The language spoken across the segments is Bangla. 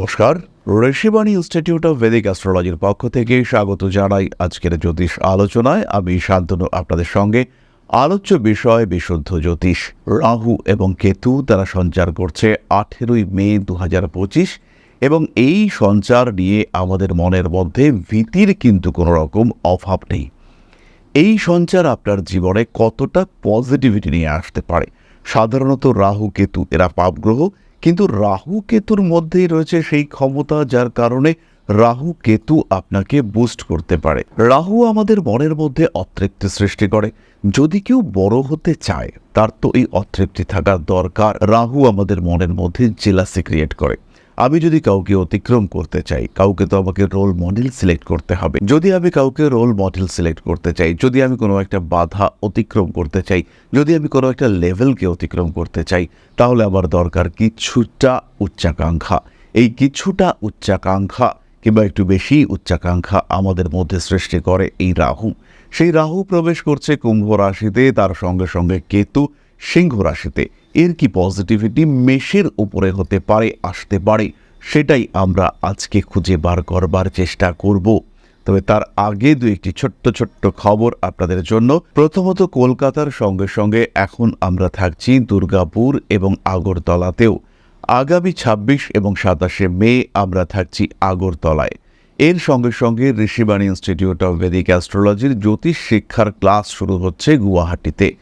নমস্কার। ঋষিবাণী ইনস্টিটিউট অফ ভেদিক অ্যাস্ট্রোলজির পক্ষ থেকে স্বাগত জানাই আজকের জ্যোতিষ আলোচনায়। আমি শান্তনু, আপনাদের সঙ্গে আলোচ্য বিষয় বিশুদ্ধ জ্যোতিষ। রাহু এবং কেতু তারা সঞ্চার করছে আঠেরোই মে দু পঁচিশ এবং এই সঞ্চার নিয়ে আমাদের মনের মধ্যে ভীতির কিন্তু কোনো রকম অভাব নেই। এই সঞ্চার আপনার জীবনে কতটা পজিটিভিটি নিয়ে আসতে পারে? সাধারণত রাহু, কেতু এরা পাপগ্রহ। কিন্তু রাহু কেতুর মধ্যেই রয়েছে সেই ক্ষমতা যার কারণে রাহু কেতু আপনাকে বুস্ট করতে পারে। রাহু আমাদের মনের মধ্যে অতৃপ্তি সৃষ্টি করে। যদি কেউ বড় হতে চায়, তার তো এই অতৃপ্তি থাকার দরকার। রাহু আমাদের মনের মধ্যে জেলাসি ক্রিয়েট করে। আমি যদি কাউকে অতিক্রম করতে চাই, কাউকে তো আমাকে রোল মডেল সিলেক্ট করতে হবে। যদি আমি কাউকে রোল মডেল সিলেক্ট করতে চাই, যদি আমি কোনো একটা বাধা অতিক্রম করতে চাই, যদি আমি কোনো একটা লেভেলকে অতিক্রম করতে চাই, তাহলে আমার দরকার কিছুটা উচ্চাকাঙ্ক্ষা। এই কিছুটা উচ্চাকাঙ্ক্ষা কিংবা একটু বেশি উচ্চাকাঙ্ক্ষা আমাদের মধ্যে সৃষ্টি করে এই রাহু। সেই রাহু প্রবেশ করছে কুম্ভ রাশিতে, তার সঙ্গে সঙ্গে কেতু সিংহ রাশিতে। এর কি পজিটিভিটি মেষের উপরে হতে পারে, আসতে পারে, সেটাই আমরা আজকে খুঁজে বার করবার চেষ্টা করব। তবে তার আগে দু একটি ছোট্ট ছোট্ট খবর আপনাদের জন্য। প্রথমত কলকাতার সঙ্গে সঙ্গে এখন আমরা থাকছি দুর্গাপুর এবং আগরতলাতেও। আগামী ২৬ এবং সাতাশে মে আমরা থাকছি আগরতলায়। এর সঙ্গে সঙ্গে ঋষিবাণী ইনস্টিটিউট অফ ভেদিক অ্যাস্ট্রোলজির জ্যোতিষ শিক্ষার ক্লাস শুরু হচ্ছে গুয়াহাটিতে।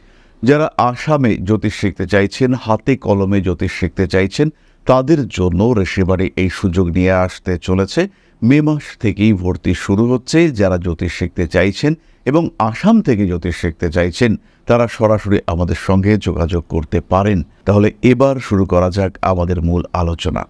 যারা আসামে জ্যোতিষ শিখতে চাইছেন, হাতে কলমে জ্যোতিষ শিখতে চাইছেন, তাদের জন্য ঋষিবাণী এই সুযোগ নিয়ে আসতে চলেছে। মে মাস থেকেই ভর্তি শুরু হচ্ছে যারা জ্যোতিষ শিখতে চাইছেন এবং আসাম থেকে জ্যোতিষ শিখতে চাইছেন, তারা সরাসরি আমাদের সঙ্গে যোগাযোগ করতে পারেন। তাহলে এবার শুরু করা যাক আমাদের মূল আলোচনা।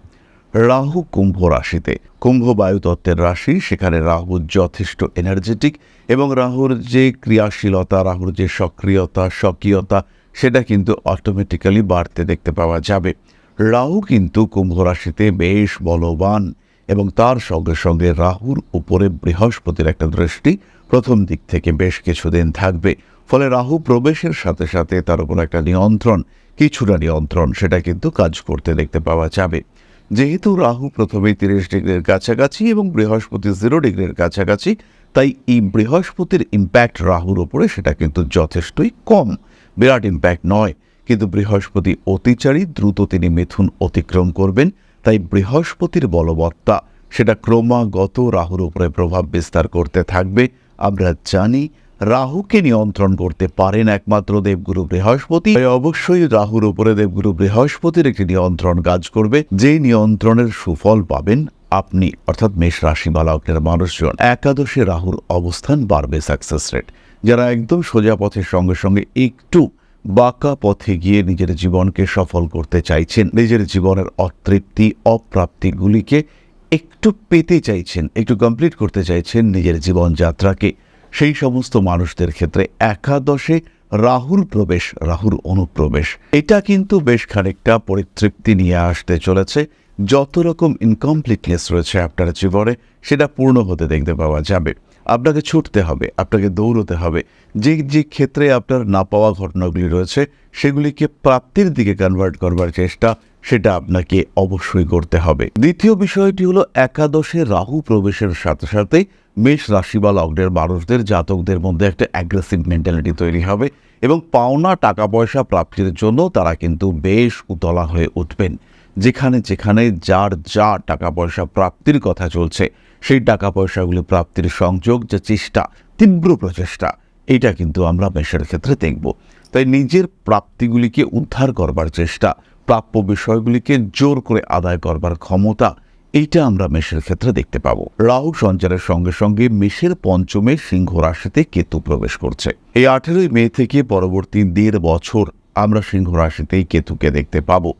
রাহু কুম্ভ রাশিতে। কুম্ভ বায়ুতত্ত্বের রাশি, সেখানে রাহু যথেষ্ট এনার্জেটিক এবং রাহুর যে ক্রিয়াশীলতা, রাহুর যে সক্রিয়তা, স্বকীয়তা, সেটা কিন্তু অটোমেটিক্যালি বাড়তে দেখতে পাওয়া যাবে। রাহু কিন্তু কুম্ভ রাশিতে বেশ বলবান এবং তার সঙ্গে সঙ্গে রাহুর উপরে বৃহস্পতির একটা দৃষ্টি প্রথম দিক থেকে বেশ কিছুদিন থাকবে। ফলে রাহু প্রবেশের সাথে সাথে তার উপর একটা নিয়ন্ত্রণ, কিছুটা নিয়ন্ত্রণ, সেটা কিন্তু কাজ করতে দেখতে পাওয়া যাবে। যেহেতু রাহু প্রথমে তিরিশ ডিগ্রির কাছাকাছি এবং বৃহস্পতি জিরো ডিগ্রির কাছাকাছি, তাই এই বৃহস্পতির ইম্প্যাক্ট রাহুর ওপরে সেটা কিন্তু যথেষ্টই কম। বিরাট ইম্প্যাক্ট নয়, কিন্তু বৃহস্পতি অতিচারী, দ্রুত তিনি মিথুন অতিক্রম করবেন। তাই বৃহস্পতির বলবত্তা, সেটা ক্রমাগত রাহুর উপরে প্রভাব বিস্তার করতে থাকবে। আমরা জানি রাহুকে নিয়ন্ত্রণ করতে পারেন একমাত্র দেবগুরু বৃহস্পতি। অবশ্যই রাহুর উপরে দেবগুরু বৃহস্পতির একটি নিয়ন্ত্রণ কাজ করবে। যে নিয়ন্ত্রণের সুফল পাবেন আপনি, অর্থাৎ মেষ রাশি বা লগ্নের মানুষজন। একাদশে রাহুর অবস্থান বাড়বে সাকসেস রেট যারা একদম সোজা পথের সঙ্গে সঙ্গে একটু বাঁকা পথে গিয়ে নিজের জীবনকে সফল করতে চাইছেন, নিজের জীবনের অতৃপ্তি, অপ্রাপ্তিগুলিকে একটু পেতে চাইছেন, একটু কমপ্লিট করতে চাইছেন নিজের জীবনযাত্রাকে। সেই সমস্ত মানুষদের ক্ষেত্রে একাদশে রাহুর প্রবেশ রাহুর অনুপ্রবেশ। এটা কিন্তু বেশ খানিকটা পরিতৃপ্তি নিয়ে আসতে চলেছে। যত রকম ইনকমপ্লিটনেস রয়েছে আপনার জীবনে, সেটা পূর্ণ হতে দেখতে পাওয়া যাবে। আপনাকে ছুটতে হবে, আপনাকে দৌড়তে হবে। যে যে ক্ষেত্রে আপনার না পাওয়া ঘটনাগুলি রয়েছে, সেগুলিকে প্রাপ্তির দিকে কনভার্ট করবার চেষ্টা, সেটা আপনাকে অবশ্যই করতে হবে। দ্বিতীয় বিষয়টি হলো একাদশে রাহু প্রবেশের সাথে সাথে মেষ রাশি বা লগ্নের মানুষদের, জাতকদের মধ্যে একটা অ্যাগ্রেসিভ মেন্টালিটি তৈরি হবে এবং পাওনা টাকা পয়সা প্রাপ্তির জন্য তারা কিন্তু বেশ উতলা হয়ে উঠবেন। যেখানে যেখানে যার যা টাকা পয়সা প্রাপ্তির কথা চলছে, সেই টাকা পয়সাগুলি প্রাপ্তির সংযোগ যে চেষ্টা, তীব্র প্রচেষ্টা, এটা কিন্তু আমরা মেষের ক্ষেত্রে দেখব। তাই নিজের প্রাপ্তিগুলিকে উদ্ধার করবার চেষ্টা, প্রাপ্য বিষয়গুলিকে জোর করে আদায় করবার ক্ষমতা, এইটা আমরা মেষের ক্ষেত্রে দেখতে পাবো। রাহু সঞ্চারের সঙ্গে সঙ্গে মেষের পঞ্চমে সিংহ রাশিতে কেতু প্রবেশ করছে। এই আঠেরোই মে থেকে পরবর্তী দেড় বছর আমরা সিংহ রাশিতেই কেতুকে দেখতে পাবো।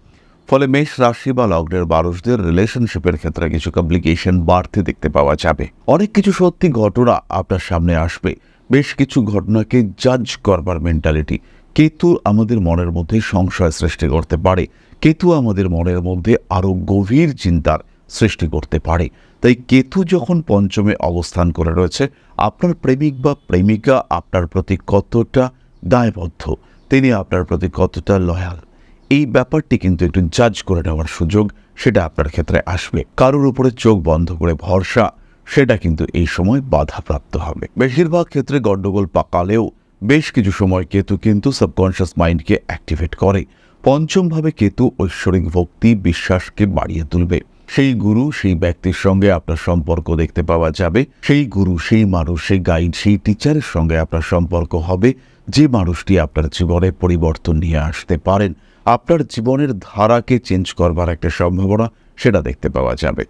ফলে মেষ রাশি বা লগ্নের মানুষদের রিলেশনশিপের ক্ষেত্রে কিছু কমপ্লিকেশন বাড়তে দেখতে পাওয়া যাবে। অনেক কিছু সত্যি ঘটনা আপনার সামনে আসবে। বেশ কিছু ঘটনাকে জাজ করবার মেন্টালিটি কেতু আমাদের মনের মধ্যে সংশয় সৃষ্টি করতে পারে। কেতু আমাদের মনের মধ্যে আরও গভীর চিন্তার সৃষ্টি করতে পারে। তাই কেতু যখন পঞ্চমে অবস্থান করে রয়েছে, আপনার প্রেমিক বা প্রেমিকা আপনার প্রতি কতটা দায়বদ্ধ, তিনি আপনার প্রতি কতটা লয়াল এই ব্যাপারটি কিন্তু একটু জাজ করে নেওয়ার সুযোগ সেটা আপনার ক্ষেত্রে আসবে। কারোর উপরে চোখ বন্ধ করে ভরসা, সেটা কিন্তু এই সময় বাধাপ্রাপ্ত হবে। বেশিরভাগ ক্ষেত্রে গণ্ডগোল পাকালেও বেশ কিছু সময় কেতু কিন্তু সাবকনশিয়াস মাইন্ডকে অ্যাক্টিভেট করে। পঞ্চমভাবে কেতু ঐশ্বরিক ভক্তি, বিশ্বাসকে বাড়িয়ে তুলবে। সেই গুরু, সেই ব্যক্তির সঙ্গে আপনার সম্পর্ক দেখতে পাওয়া যাবে। সেই গুরু, সেই মানুষ, সেই গাইড সেই টিচারের সঙ্গে আপনার সম্পর্ক হবে। যে মানুষটি আপনার জীবনে পরিবর্তন নিয়ে আসতে পারেন আপনার জীবনের ধারাকে চেঞ্জ করবার একটা সম্ভাবনা সেটা দেখতে পাওয়া যাবে।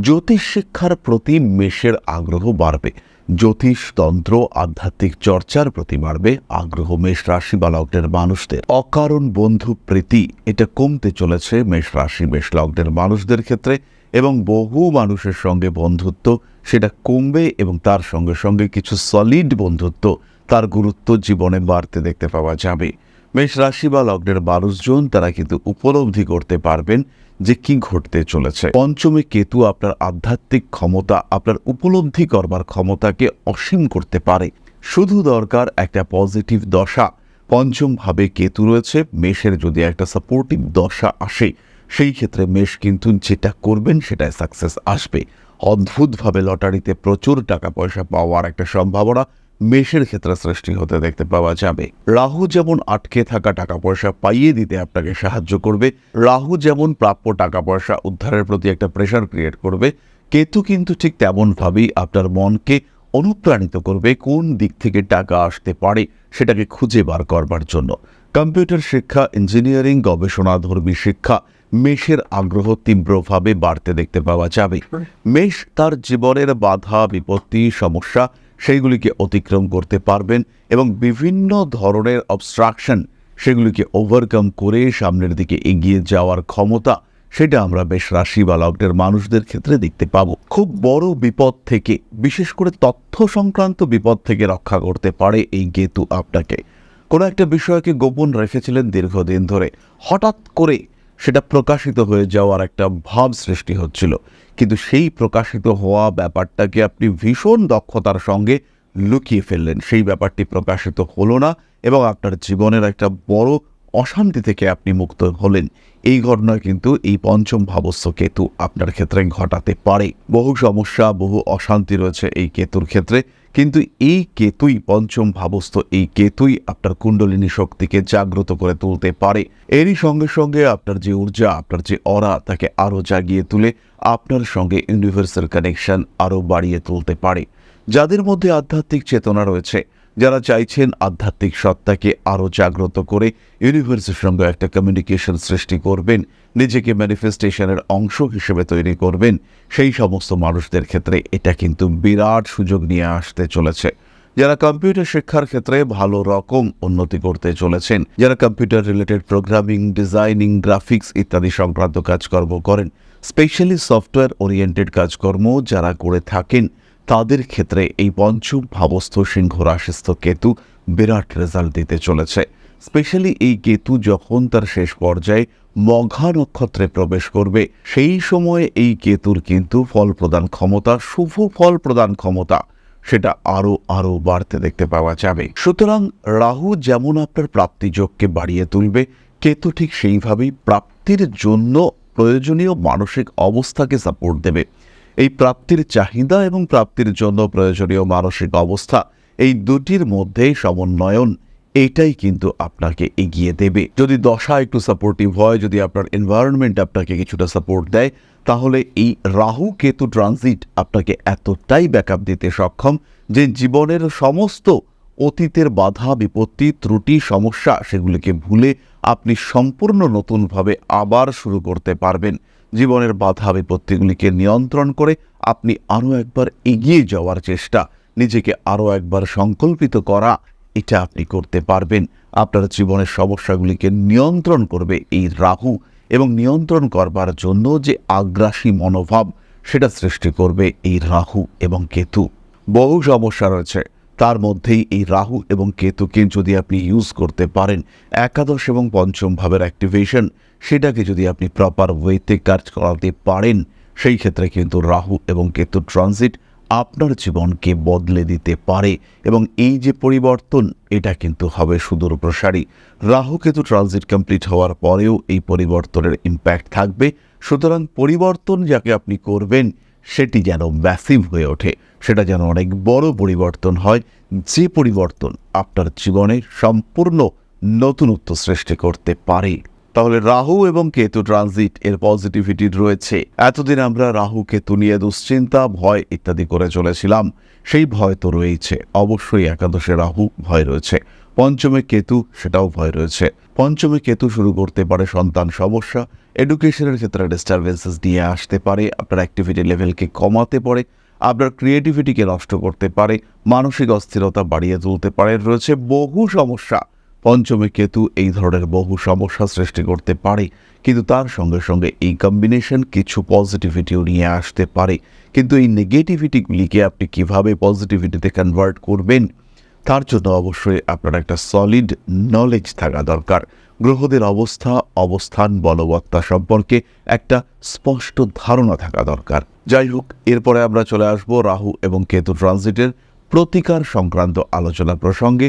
জ্যোতিষ শিক্ষার প্রতি মেষের আগ্রহ বাড়বে। জ্যোতিষ তন্ত্র, আধ্যাত্মিক চর্চার প্রতি বাড়বে আগ্রহ মেষ রাশি বা লগ্নের মানুষদের। অকারণ বন্ধু প্রীতি, এটা কমতে চলেছে মেষ রাশি, মেষ লগ্নের মানুষদের ক্ষেত্রে এবং বহু মানুষের সঙ্গে বন্ধুত্ব, সেটা কমবে এবং তার সঙ্গে সঙ্গে কিছু সলিড বন্ধুত্ব তার গুরুত্ব জীবনে বাড়তে দেখতে পাওয়া যাবে। মেষ রাশি বা লগ্নের মানুষজন তারা কিন্তু উপলব্ধি করতে পারবেন যে কি ঘটতে চলেছে। পঞ্চমে কেতু আপনার আধ্যাত্মিক ক্ষমতা, আপনার উপলব্ধি করবার ক্ষমতাকে অসীম করতে পারে। শুধু দরকার একটা পজিটিভ দশা। পঞ্চম ভাবে কেতু রয়েছে, মেষের যদি একটা সাপোর্টিভ দশা আসে, সেই ক্ষেত্রে মেষ কিন্তু যেটা করবেন সেটাই সাকসেস আসবে। অদ্ভুতভাবে লটারিতে প্রচুর টাকা পয়সা পাওয়ার একটা সম্ভাবনা মেষের ক্ষেত্রে সৃষ্টি হতে দেখতে পাওয়া যাবে। রাহু যেমন আটকে থাকা টাকা পয়সা পাইয়ে দিতে আপনাকে সাহায্য করবে, রাহু যেমন প্রাপ্য টাকা পয়সা উদ্ধারের প্রতি একটা প্রেশার ক্রিয়েট করবে, কেতু কিন্তু ঠিক তেমনভাবেই আপনার মনকে অনুপ্রাণিত করবে কোন দিক থেকে টাকা আসতে পারে সেটাকে খুঁজে বার করবার জন্য। কম্পিউটার শিক্ষা ইঞ্জিনিয়ারিং গবেষণাধর্মী শিক্ষা, মেষের আগ্রহ তীব্রভাবে বাড়তে দেখতে পাওয়া যাবে। মেষ তার জীবনের বাধা, বিপত্তি, সমস্যা সেইগুলিকে অতিক্রম করতে পারবেন এবং বিভিন্ন ধরনের অবস্ট্রাকশন সেগুলিকে ওভারকাম করে সামনের দিকে এগিয়ে যাওয়ার ক্ষমতা সেটা আমরা বেশ রাশি বা লগ্নের মানুষদের ক্ষেত্রে দেখতে পাবো। খুব বড় বিপদ থেকে, বিশেষ করে তথ্য সংক্রান্ত বিপদ থেকে রক্ষা করতে পারে এই গেতু আপনাকে। কোনো একটা বিষয়কে গোপন রেখেছিলেন দীর্ঘদিন ধরে। হঠাৎ করে সেটা প্রকাশিত হয়ে যাওয়ার একটা ভাব সৃষ্টি হচ্ছিল। কিন্তু সেই প্রকাশিত হওয়া ব্যাপারটাকে আপনি ভীষণ দক্ষতার সঙ্গে লুকিয়ে ফেললেন। সেই ব্যাপারটি প্রকাশিত হলো না এবং আপনার জীবনের একটা বড় অশান্তি থেকে আপনি মুক্ত হলেন। এই ঘটনা কিন্তু এই পঞ্চম ভাবস্য কেতু আপনার ক্ষেত্রে ঘটাতে পারে। বহু সমস্যা, বহু অশান্তি রয়েছে এই কেতুর ক্ষেত্রে। কিন্তু এই কেতুই পঞ্চম ভাবস্থ, এই কেতুই আপনার কুণ্ডলিনী শক্তিকে জাগ্রত করে তুলতে পারে। এরই সঙ্গে সঙ্গে আপনার যে ঊর্জা, আপনার যে অরা, তাকে আরও জাগিয়ে তুলে আপনার সঙ্গে ইউনিভার্সাল কানেকশন আরও বাড়িয়ে তুলতে পারে। যাদের মধ্যে আধ্যাত্মিক চেতনা রয়েছে যারা চাইছেন আধ্যাত্মিক সত্তাকে আরও জাগ্রত করে ইউনিভার্সের সঙ্গে একটা কমিউনিকেশন সৃষ্টি করবেন, নিজেকে ম্যানিফেস্টেশনের অংশ হিসেবে তৈরি করবেন, সেই সমস্ত মানুষদের ক্ষেত্রে এটা কিন্তু বিরাট সুযোগ নিয়ে আসতে চলেছে। যারা কম্পিউটার শিক্ষার ক্ষেত্রে ভালো রকম উন্নতি করতে চলেছেন, যারা computer related programming designing graphics ইত্যাদি সংক্রান্ত কাজকর্ম করেন স্পেশালি সফটওয়্যার ওরিয়েন্টেড কাজকর্ম যারা করে থাকেন তাদের ক্ষেত্রে এই পঞ্চম ভাবস্থ সিংহ রাশিস্থ কেতু বিরাট রেজাল্ট দিতে চলেছে। স্পেশালি এই কেতু যখন তার শেষ পর্যায়ে মঘা নক্ষত্রে প্রবেশ করবে, সেই সময়ে এই কেতুর কিন্তু ফল প্রদান ক্ষমতা, শুভ ফল প্রদান ক্ষমতা, সেটা আরও আরও বাড়তে দেখতে পাওয়া যাবে। সুতরাং রাহু যেমন আপনার প্রাপ্তিযোগকে বাড়িয়ে তুলবে, কেতু ঠিক সেইভাবেই প্রাপ্তির জন্য প্রয়োজনীয় মানসিক অবস্থাকে সাপোর্ট দেবে। এই প্রাপ্তির চাহিদা এবং প্রাপ্তির জন্য প্রয়োজনীয় মানসিক অবস্থা, এই দুটির মধ্যে সমন্বয়ন, এটাই কিন্তু আপনাকে এগিয়ে দেবে। যদি দশা একটু সাপোর্টিভ হয়, যদি আপনার এনভায়রনমেন্ট আপনাকে কিছুটা সাপোর্ট দেয়, তাহলে এই রাহু কেতু ট্রানজিট আপনাকে এতটাই ব্যাকআপ দিতে সক্ষম যে জীবনের সমস্ত অতীতের বাধা, বিপত্তি, ত্রুটি, সমস্যা, সেগুলিকে ভুলে আপনি সম্পূর্ণ নতুনভাবে আবার শুরু করতে পারবেন। জীবনের বাধা বিপত্তিগুলিকে নিয়ন্ত্রণ করে আপনি আরও একবার এগিয়ে যাওয়ার চেষ্টা, নিজেকে আরও একবার সংকল্পিত করা, এটা আপনি করতে পারবেন। আপনার জীবনের সমস্যাগুলিকে নিয়ন্ত্রণ করবে এই রাহু এবং নিয়ন্ত্রণ করবার জন্য যে আগ্রাসী মনোভাব, সেটা সৃষ্টি করবে এই রাহু এবং কেতু। বহু সমস্যা রয়েছে। তার মধ্যেই এই রাহু এবং কেতুকে যদি আপনি ইউজ করতে পারেন, একাদশ এবং পঞ্চম ভাবের অ্যাক্টিভেশন সেটাকে যদি আপনি প্রপার ওয়েতে কাজ করাতে পারেন, সেই ক্ষেত্রে কিন্তু রাহু এবং কেতু ট্রানজিট আপনার জীবনকে বদলে দিতে পারে এবং এই যে পরিবর্তন, এটা কিন্তু হবে সুদূর প্রসারী। রাহু কেতু ট্রানজিট কমপ্লিট হওয়ার পরেও এই পরিবর্তনের ইম্প্যাক্ট থাকবে। সুতরাং পরিবর্তন যাকে আপনি করবেন, সেটি যেন ম্যাসিভ হয়ে ওঠে। সেটা যেন অনেক বড় পরিবর্তন হয়। যে পরিবর্তন আপনার জীবনে সম্পূর্ণ নতুনত্ব সৃষ্টি করতে পারে। তাহলে রাহু এবং কেতু ট্রানজিট এর পজিটিভিটি রয়েছে। এতদিন আমরা রাহু, কেতু নিয়ে দুশ্চিন্তা, ভয় ইত্যাদি করে চলেছিলাম। সেই ভয় তো রয়েছে অবশ্যই একাদশে রাহু ভয় রয়েছে। পঞ্চমে কেতু, সেটাও ভয় রয়েছে। পঞ্চমে কেতু শুরু করতে পারে সন্তান সমস্যা। এডুকেশনের ক্ষেত্রে ডিস্টারবেন্সেস নিয়ে আসতে পারে। আপনার অ্যাক্টিভিটি লেভেলকে কমাতে পারে। আপনার ক্রিয়েটিভিটিকে নষ্ট করতে পারে। মানসিক অস্থিরতা বাড়িয়ে তুলতে পারে। রয়েছে বহু সমস্যা। পঞ্চমে কেতু এই ধরনের বহু সমস্যা সৃষ্টি করতে পারে, কিন্তু তার সঙ্গে সঙ্গে এই কম্বিনেশন কিছু পজিটিভিটিও নিয়ে আসতে পারে। কিন্তু এই নেগেটিভিটিগুলিকে আপনি কীভাবে পজিটিভিটিতে কনভার্ট করবেন? তার জন্য অবশ্যই আপনার একটা সলিড নলেজ থাকা দরকার। গ্রহদের অবস্থা, অবস্থান, বলবত্তা সম্পর্কে একটা স্পষ্ট ধারণা থাকা দরকার। যাই হোক, এরপরে আমরা চলে আসব রাহু এবং কেতু ট্রানজিটের প্রতিকার সংক্রান্ত আলোচনা প্রসঙ্গে।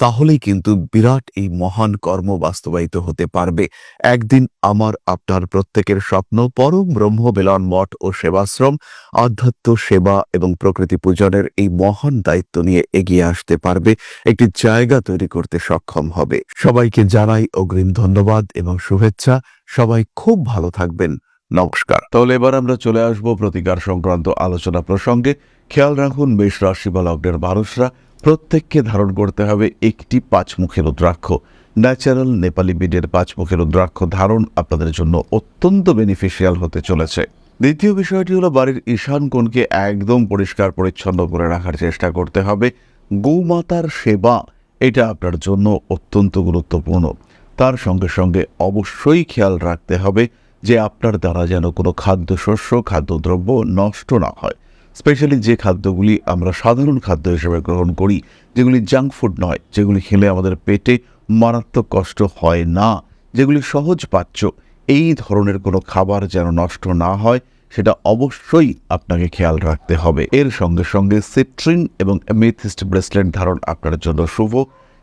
তাহলেই কিন্তু বিরাট এই মহান কর্ম বাস্তবায়িত হতে পারবে। একদিন আমার, আপনার প্রত্যেকের স্বপ্ন পরম ব্রহ্ম বেলন মঠ ও সেবাশ্রম, আধ্যাত্ম সেবা এবং প্রকৃতি পূজনের এই মহান দায়িত্ব নিয়ে এগিয়ে আসতে পারবে। একটি জায়গা তৈরি করতে সক্ষম হবে। সবাইকে জানাই অগ্রিম ধন্যবাদ এবং শুভেচ্ছা। সবাই খুব ভালো থাকবেন। নমস্কার। তাহলে এবার আমরা চলে আসব প্রতিকার সংক্রান্ত আলোচনা প্রসঙ্গে। খেয়াল রাখুন, মেষ রাশি বা লগ্নের মানুষরা প্রত্যেককে ধারণ করতে হবে একটি পাঁচমুখী রুদ্রাক্ষ। ন্যাচারাল নেপালি বিডের পাঁচমুখী রুদ্রাক্ষ ধারণ আপনাদের জন্য অত্যন্ত বেনিফিশিয়াল হতে চলেছে। দ্বিতীয় বিষয়টি হলো বাড়ির ঈশান কোণকে একদম পরিষ্কার পরিচ্ছন্ন করে রাখার চেষ্টা করতে হবে। গোমাতার সেবা, এটা আপনার জন্য অত্যন্ত গুরুত্বপূর্ণ। তার সঙ্গে সঙ্গে অবশ্যই খেয়াল রাখতে হবে যে আপনার দ্বারা যেন কোনো খাদ্যশস্য, খাদ্যদ্রব্য নষ্ট না হয়। স্পেশালি যে খাদ্যগুলি আমরা সাধারণ খাদ্য হিসেবে গ্রহণ করি, যেগুলি জাঙ্ক ফুড নয়, যেগুলি খেলে আমাদের পেটে মারাত্মক কষ্ট হয় না, যেগুলি সহজ পাচ্য, এই ধরনের কোনো খাবার যেন নষ্ট না হয়, সেটা অবশ্যই আপনাকে খেয়াল রাখতে হবে। এর সঙ্গে সঙ্গে সিট্রিন এবং মেথিস্ট ব্রেসলেট ধারণ আপনার জন্য শুভ।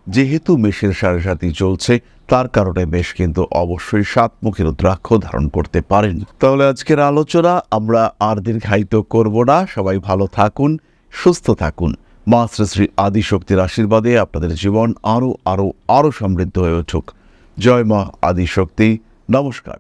যেহেতু মেষের সাড়ে সাথী চলছে, তার কারণে মেষ কিন্তু অবশ্যই সাতমুখী রুদ্রাক্ষ ধারণ করতে পারেন। তাহলে আজকের আলোচনা আমরা আর দীর্ঘায়িত করব না। সবাই ভালো থাকুন, সুস্থ থাকুন। মা শ্রী শ্রী আদিশক্তির আশীর্বাদে আপনাদের জীবন আরও আরও আরও সমৃদ্ধ হয়ে উঠুক। জয় মা আদিশক্তি। নমস্কার।